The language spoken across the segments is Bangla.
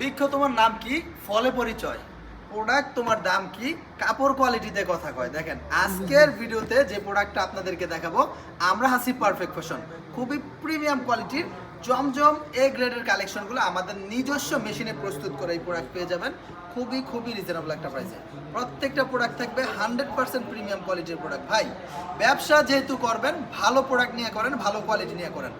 বৃক্ষ তোমার নাম কি? ফলে পরিচয়। প্রোডাক্ট তোমার দাম কি? কাপড় কোয়ালিটিতে কথা কয়। দেখেন, আজকের ভিডিওতে যে প্রোডাক্টটা আপনাদেরকে দেখাবো, আমরা হাসি পারফেক্ট ফ্যাশন খুবই প্রিমিয়াম কোয়ালিটির জমজম এ গ্রেডের কালেকশনগুলো আমাদের নিজস্ব মেশিনে প্রস্তুত করে এই প্রোডাক্ট পেয়ে যাবেন। খুবই খুবই রিজনেবল একটা প্রাইসে প্রত্যেকটা প্রোডাক্ট থাকবে হান্ড্রেড পার্সেন্ট প্রিমিয়াম কোয়ালিটির প্রোডাক্ট ভাই, ব্যবসা যেহেতু করবেন, ভালো প্রোডাক্ট নিয়ে করেন, ভালো কোয়ালিটি নিয়ে করেন।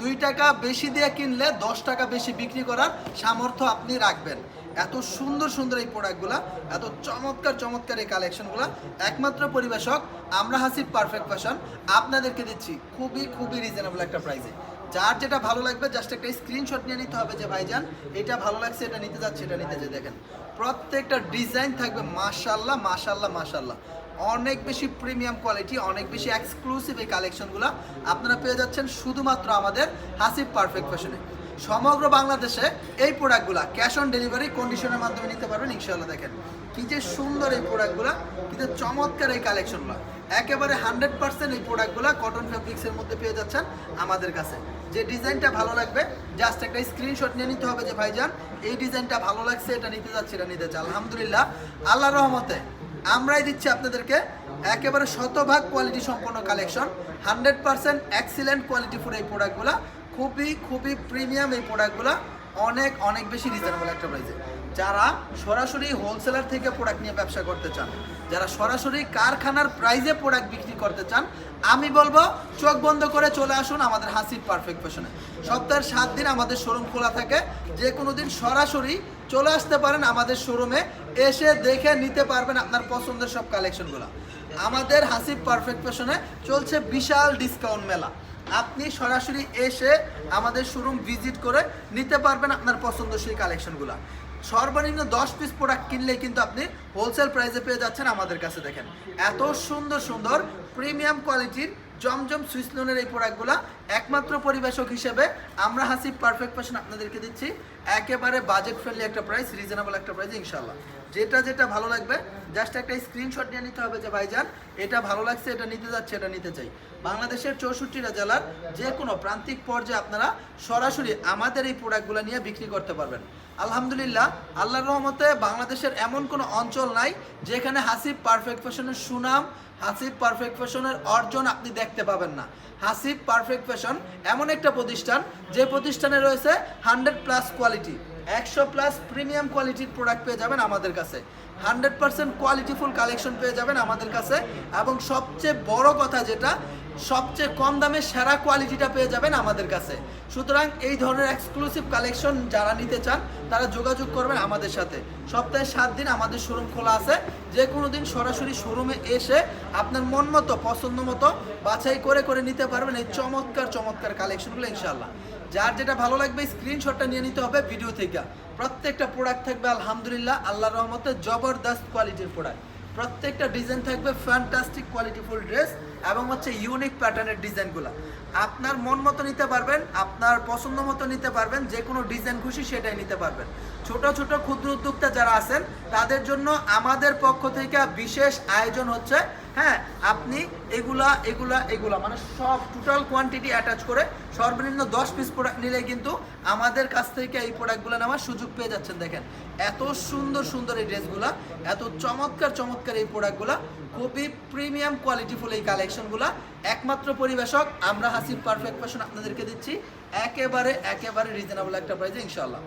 দুই টাকা বেশি দিয়ে কিনলে দশ টাকা বেশি বিক্রি করার সামর্থ্য আপনি রাখবেন। এত সুন্দর সুন্দর এই প্রোডাক্টগুলো এত চমৎকার চমৎকার এই কালেকশনগুলো একমাত্র পরিবেশক আমরা হাসি পারফেক্ট ফ্যাশন আপনাদেরকে দিচ্ছি খুবই খুবই রিজনেবল একটা প্রাইসে যার যেটা ভালো লাগবে জাস্ট একটা স্ক্রিনশট নিয়ে নিতে হবে যে, ভাইজান, এটা ভালো লাগছে, এটা নিতে যাচ্ছে, এটা নিতে যে দেখেন, প্রত্যেকটা ডিজাইন থাকবে মাশাল্লাহ মাশাল্লাহ মাশাল্লাহ অনেক বেশি প্রিমিয়াম কোয়ালিটি অনেক বেশি এক্সক্লুসিভ এই কালেকশনগুলো আপনারা পেয়ে যাচ্ছেন শুধুমাত্র আমাদের হাসিব পারফেক্ট ফ্যাশনে সমগ্র বাংলাদেশে এই প্রোডাক্টগুলো ক্যাশ অন ডেলিভারি কন্ডিশনের মাধ্যমে নিতে পারবেন ইনশাল্লাহ দেখেন। কি যে সুন্দর এই প্রোডাক্টগুলো কিন্তু চমৎকার এই কালেকশনগুলো একেবারে হান্ড্রেড পার্সেন্ট এই প্রোডাক্টগুলো কটন ফেব্রিক্সের মধ্যে পেয়ে যাচ্ছেন আমাদের কাছে। যে ডিজাইনটা ভালো লাগবে জাস্ট একটা স্ক্রিনশট নিয়ে নিতে হবে যে, ভাইজান, এই ডিজাইনটা ভালো লাগছে, এটা নিতে যাচ্ছে, এটা নিতে চাই আলহামদুলিল্লাহ আল্লাহ রহমতে আমরাই দিচ্ছি আপনাদেরকে একেবারে শতভাগ কোয়ালিটি সম্পন্ন collection hundred percent excellent quality food এই প্রোডাক্টগুলো খুবই খুবই প্রিমিয়াম এই প্রোডাক্টগুলো অনেক অনেক বেশি রিজনেবল একটা প্রাইসে যারা সরাসরি হোলসেলার থেকে প্রোডাক্ট নিয়ে ব্যবসা করতে চান, যারা সরাসরি কারখানার প্রাইজে প্রোডাক্ট বিক্রি করতে চান, আমি বলব, চোখ বন্ধ করে চলে আসুন আমাদের হাসির পারফেক্ট ফ্যাশনে সপ্তাহের সাত দিন আমাদের শোরুম খোলা থাকে যে কোনো দিন সরাসরি চলে আসতে পারেন আমাদের শোরুমে এসে দেখে নিতে পারবেন আপনার পছন্দের সব কালেকশনগুলো আমাদের হাসিব পারফেক্ট ফ্যাশনে চলছে বিশাল ডিসকাউন্ট মেলা। আপনি সরাসরি এসে আমাদের শোরুম ভিজিট করে নিতে পারবেন আপনার পছন্দসই কালেকশনগুলো সর্বনিম্ন দশ পিস প্রোডাক্ট কিনলে কিন্তু আপনি হোলসেল প্রাইসে পেয়ে যাচ্ছেন আমাদের কাছে দেখেন। এত সুন্দর সুন্দর প্রিমিয়াম কোয়ালিটির জমজম সুইস লোনের এই প্রোডাক্টগুলো একমাত্র পরিবেশক হিসেবে আমরা হাসি পারফেক্ট ফ্যাশন আপনাদেরকে দিচ্ছি। একেবারে বাজেট ফ্রেন্ডলি একটা প্রাইস রিজনেবল একটা প্রাইস ইনশাল্লাহ যেটা যেটা ভালো লাগবে জাস্ট একটা স্ক্রিনশট নিয়ে নিতে হবে যে ভাইজান, এটা ভালো লাগছে, এটা নিতে যাচ্ছে, এটা নিতে চাই। বাংলাদেশের চৌষট্টিটা জেলার যে কোনো প্রান্তিক পর্যায়ে আপনারা সরাসরি আমাদের এই প্রোডাক্টগুলো নিয়ে বিক্রি করতে পারবেন। আলহামদুলিল্লাহ, আল্লাহর রহমতে বাংলাদেশের এমন কোনো অঞ্চল নাই যেখানে হাসিব পারফেক্ট ফ্যাশনের সুনাম, হাসিব পারফেক্ট ফ্যাশনের অর্জন আপনি দেখতে পাবেন না। হাসিব পারফেক্ট ফ্যাশন এমন একটা প্রতিষ্ঠান, যে প্রতিষ্ঠানে রয়েছে হান্ড্রেড প্লাস কোয়ালিটি একশো প্লাস প্রিমিয়াম কোয়ালিটির প্রোডাক্ট পেয়ে যাবেন আমাদের কাছে। হান্ড্রেড পার্সেন্ট কোয়ালিটিফুল কালেকশন পেয়ে যাবেন আমাদের কাছে। এবং সবচেয়ে বড় কথা যেটা সবচেয়ে কম দামে সেরা কোয়ালিটিটা পেয়ে যাবেন আমাদের কাছে। সুতরাং এই ধরনের এক্সক্লুসিভ কালেকশন যারা নিতে চান, তারা যোগাযোগ করবেন আমাদের সাথে। সপ্তাহে সাত দিন আমাদের শোরুম খোলা আছে। যে কোনো দিন সরাসরি শোরুমে এসে আপনার মন মতো, পছন্দ মতো বাছাই করে করে নিতে পারবেন এই চমৎকার চমৎকার কালেকশনগুলো ইনশাল্লাহ যার যেটা ভালো লাগবে স্ক্রিনশটটা নিয়ে নিতে হবে ভিডিও থেকে। প্রত্যেকটা প্রোডাক্ট থাকবে, আলহামদুলিল্লাহ আল্লাহ রহমতে জবরদস্ত কোয়ালিটির প্রোডাক্ট প্রত্যেকটা ডিজাইন থাকবে ফ্যান্টাস্টিক কোয়ালিটিফুল ড্রেস এবং হচ্ছে ইউনিক প্যাটার্নের ডিজাইনগুলো। আপনার মন মতো নিতে পারবেন, আপনার পছন্দ মতো নিতে পারবেন যে কোনো ডিজাইন খুশি সেটাই নিতে পারবেন। ছোট ছোট ক্ষুদ্র উদ্যোক্তা যারা আছেন, তাদের জন্য আমাদের পক্ষ থেকে বিশেষ আয়োজন হচ্ছে হ্যাঁ আপনি এগুলা এগুলা এগুলা মানে সব টোটাল কোয়ান্টিটি অ্যাটাচ করে সর্বনিম্ন দশ পিস প্রোডাক্ট নিলে কিন্তু আমাদের কাছ থেকে এই প্রোডাক্টগুলো নেওয়ার সুযোগ পেয়ে যাচ্ছেন, দেখেন। এত সুন্দর সুন্দর এই ড্রেসগুলা এত চমৎকার চমৎকার এই প্রোডাক্টগুলা খুবই প্রিমিয়াম কোয়ালিটিফুল এই কালেকশনগুলো একমাত্র পরিবেশক, আমরা হাসিব পারফেক্ট ফ্যাশন আপনাদেরকে দিচ্ছি। একেবারে একেবারে রিজনেবল একটা প্রাইসে ইনশাল্লাহ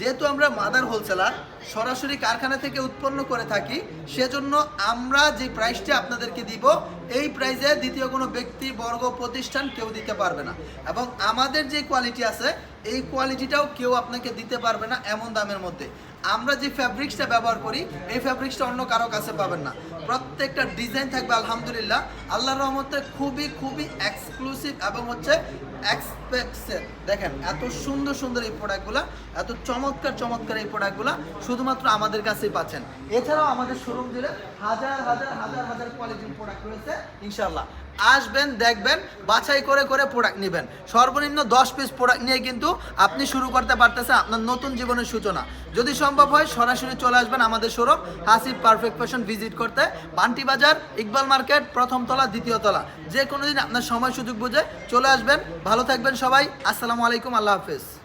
যেহেতু আমরা মাদার হোলসেলার সরাসরি কারখানা থেকে উৎপন্ন করে থাকি, সেজন্য আমরা যে প্রাইসটি আপনাদেরকে দিব এই প্রাইজে দ্বিতীয় কোনো ব্যক্তি, বর্গ, প্রতিষ্ঠান কেউ দিতে পারবে না। এবং আমাদের যে কোয়ালিটি আছে, এই কোয়ালিটিটাও কেউ আপনাকে দিতে পারবে না এমন দামের মধ্যে। আমরা যে ফ্যাব্রিক্সটা ব্যবহার করি, এই ফ্যাব্রিক্সটা অন্য কারও কাছে পাবেন না। প্রত্যেকটা ডিজাইন থাকবে, আলহামদুলিল্লাহ। আল্লাহ রহমতে খুবই খুবই এক্সক্লুসিভ এবং হচ্ছে এক্সপেক্সের দেখেন, এত সুন্দর সুন্দর এই প্রোডাক্টগুলো এত চমৎকার চমৎকার এই প্রোডাক্টগুলো শুধুমাত্র আমাদের কাছেই পাচ্ছেন। এছাড়াও আমাদের শোরুম দিলে হাজার হাজার হাজার হাজার কোয়ালিটির প্রোডাক্ট রয়েছে। ইনশাল্লাহ আসবেন, দেখবেন, বাছাই করে করে প্রোডাক্ট নেবেন। সর্বনিম্ন দশ পিস প্রোডাক্ট নিয়ে কিন্তু আপনি শুরু করতে পারতেছেন আপনার নতুন জীবনের সূচনা। যদি সম্ভব হয়, সরাসরি চলে আসবেন আমাদের showroom Hasib perfect fashion visit করতে। বান্টি বাজার, ইকবাল মার্কেট, প্রথম তলা, দ্বিতীয় তলা। যে কোনো দিন আপনার সময় সুযোগ বুঝে চলে আসবেন। ভালো থাকবেন সবাই। আসসালামু আলাইকুম, আল্লাহ হাফেজ।